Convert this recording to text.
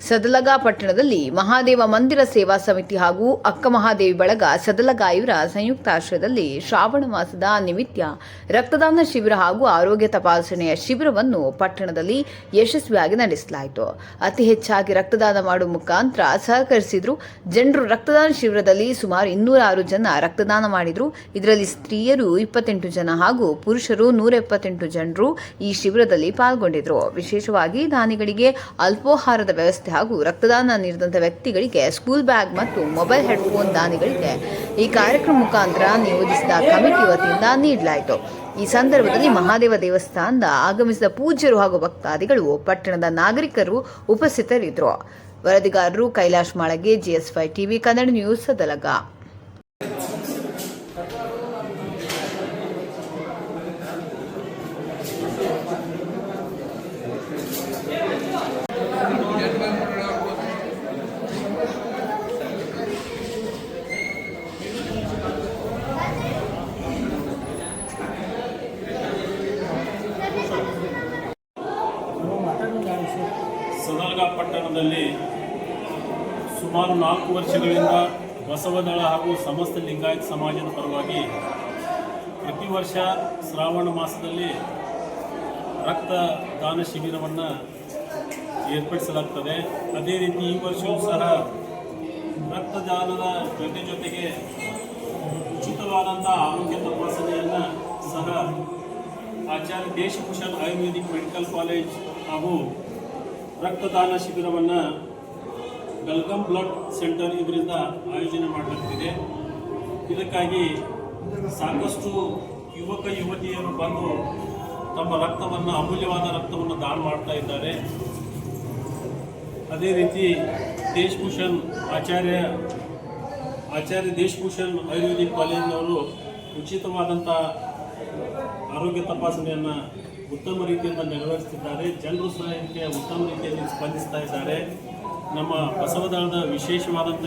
ಸದಲಗ ಪಟ್ಟಣದಲ್ಲಿ ಮಹಾದೇವ ಮಂದಿರ ಸೇವಾ ಸಮಿತಿ ಹಾಗೂ ಅಕ್ಕ ಮಹಾದೇವಿ ಬಳಗ ಸದಲಗಾಯುರ ಇವರ ಸಂಯುಕ್ತ ಆಶ್ರಯದಲ್ಲಿ ಶ್ರಾವಣ ಮಾಸದ ನಿಮಿತ್ತ ರಕ್ತದಾನ ಶಿಬಿರ ಹಾಗೂ ಆರೋಗ್ಯ ತಪಾಸಣೆಯ ಶಿಬಿರವನ್ನು ಪಟ್ಟಣದಲ್ಲಿ ಯಶಸ್ವಿಯಾಗಿ ನಡೆಸಲಾಯಿತು. ಅತಿ ಹೆಚ್ಚಾಗಿ ರಕ್ತದಾನ ಮಾಡುವ ಮುಖಾಂತರ ಸಹಕರಿಸಿದ್ರು ಜನರು. ರಕ್ತದಾನ ಶಿಬಿರದಲ್ಲಿ ಸುಮಾರು ಇನ್ನೂರ ಆರು ಜನ ರಕ್ತದಾನ ಮಾಡಿದ್ರು. ಇದರಲ್ಲಿ ಸ್ತ್ರೀಯರು ಇಪ್ಪತ್ತೆಂಟು ಜನ ಹಾಗೂ ಪುರುಷರು ನೂರ ಎಪ್ಪತ್ತೆಂಟು ಜನರು ಈ ಶಿಬಿರದಲ್ಲಿ ಪಾಲ್ಗೊಂಡಿದ್ರು. ವಿಶೇಷವಾಗಿ ದಾನಿಗಳಿಗೆ ಅಲ್ಪೋಹಾರದ ವ್ಯವಸ್ಥೆ ಹಾಗೂ ರಕ್ತದಾನ ನೀಡಿದಂಥ ವ್ಯಕ್ತಿಗಳಿಗೆ ಸ್ಕೂಲ್ ಬ್ಯಾಗ್ ಮತ್ತು ಮೊಬೈಲ್ ಹೆಡ್ಫೋನ್ ದಾನಿಗಳಿಗೆ ಈ ಕಾರ್ಯಕ್ರಮ ಮುಖಾಂತರ ನಿಯೋಜಿಸಿದ ಕಮಿಟಿ ವತಿಯಿಂದ ನೀಡಲಾಯಿತು. ಈ ಸಂದರ್ಭದಲ್ಲಿ ಮಹಾದೇವ ದೇವಸ್ಥಾನದ ಆಗಮಿಸಿದ ಪೂಜ್ಯರು ಹಾಗೂ ಭಕ್ತಾದಿಗಳು, ಪಟ್ಟಣದ ನಾಗರಿಕರು ಉಪಸ್ಥಿತರಿದ್ದರು. ವರದಿಗಾರರು ಕೈಲಾಶ್ ಮಾಳಗೆ ಜಿಎಸ್ ಫೈ ಟಿವಿ ಕನ್ನಡ ನ್ಯೂಸ್, ಸದಲಗ. ಸದಲಗ ಪಟ್ಟಣದಲ್ಲಿ ಸುಮಾರು ನಾಲ್ಕು ವರ್ಷಗಳಿಂದ ಬಸವದಳ ಹಾಗೂ ಸಮಸ್ತ ಲಿಂಗಾಯತ್ ಸಮಾಜದ ಪರವಾಗಿ ಪ್ರತಿ ವರ್ಷ ಶ್ರಾವಣ ಮಾಸದಲ್ಲಿ ರಕ್ತದಾನ ಶಿಬಿರವನ್ನು ಏರ್ಪಡಿಸಲಾಗ್ತದೆ. ಅದೇ ರೀತಿ ಈ ವರ್ಷವೂ ಸಹ ರಕ್ತದಾನದ ಜೊತೆ ಜೊತೆಗೆ ಉಚಿತವಾದಂಥ ಆರೋಗ್ಯ ತಪಾಸಣೆಯನ್ನು ಸಹ Acharya Deshbhushan ayurvedic medical college ಹಾಗೂ ರಕ್ತದಾನ ಶಿಬಿರವನ್ನು ಬೆಲ್ಗಮ್ ಬ್ಲಡ್ ಸೆಂಟರ್ ಇದರಿಂದ ಆಯೋಜನೆ ಮಾಡಲಾಗ್ತಿದೆ. ಇದಕ್ಕಾಗಿ ಸಾಕಷ್ಟು ಯುವಕ ಯುವತಿಯರು ಬಂದು ತಮ್ಮ ರಕ್ತವನ್ನು, ಅಮೂಲ್ಯವಾದ ರಕ್ತವನ್ನು ದಾನ ಮಾಡ್ತಾ ಇದ್ದಾರೆ. ಅದೇ ರೀತಿ ದೇಶಭೂಷಣ್ ಆಚಾರ್ಯ ಆಚಾರ್ಯ ದೇಶಭೂಷಣ್ ಆಯುರ್ವೇದಿಕ್ ಕಾಲೇಜಿನವರು ಉಚಿತವಾದಂಥ ಆರೋಗ್ಯ ತಪಾಸಣೆಯನ್ನು ಉತ್ತಮ ರೀತಿಯಿಂದ ನೆರವೇರಿಸ್ತಿದ್ದಾರೆ ಜನರು ಸಹ ಉತ್ತಮ ರೀತಿಯಲ್ಲಿ ಸ್ಪಂದಿಸ್ತಾ ಇದ್ದಾರೆ. ನಮ್ಮ ಬಸವದಾಳದ ವಿಶೇಷವಾದಂಥ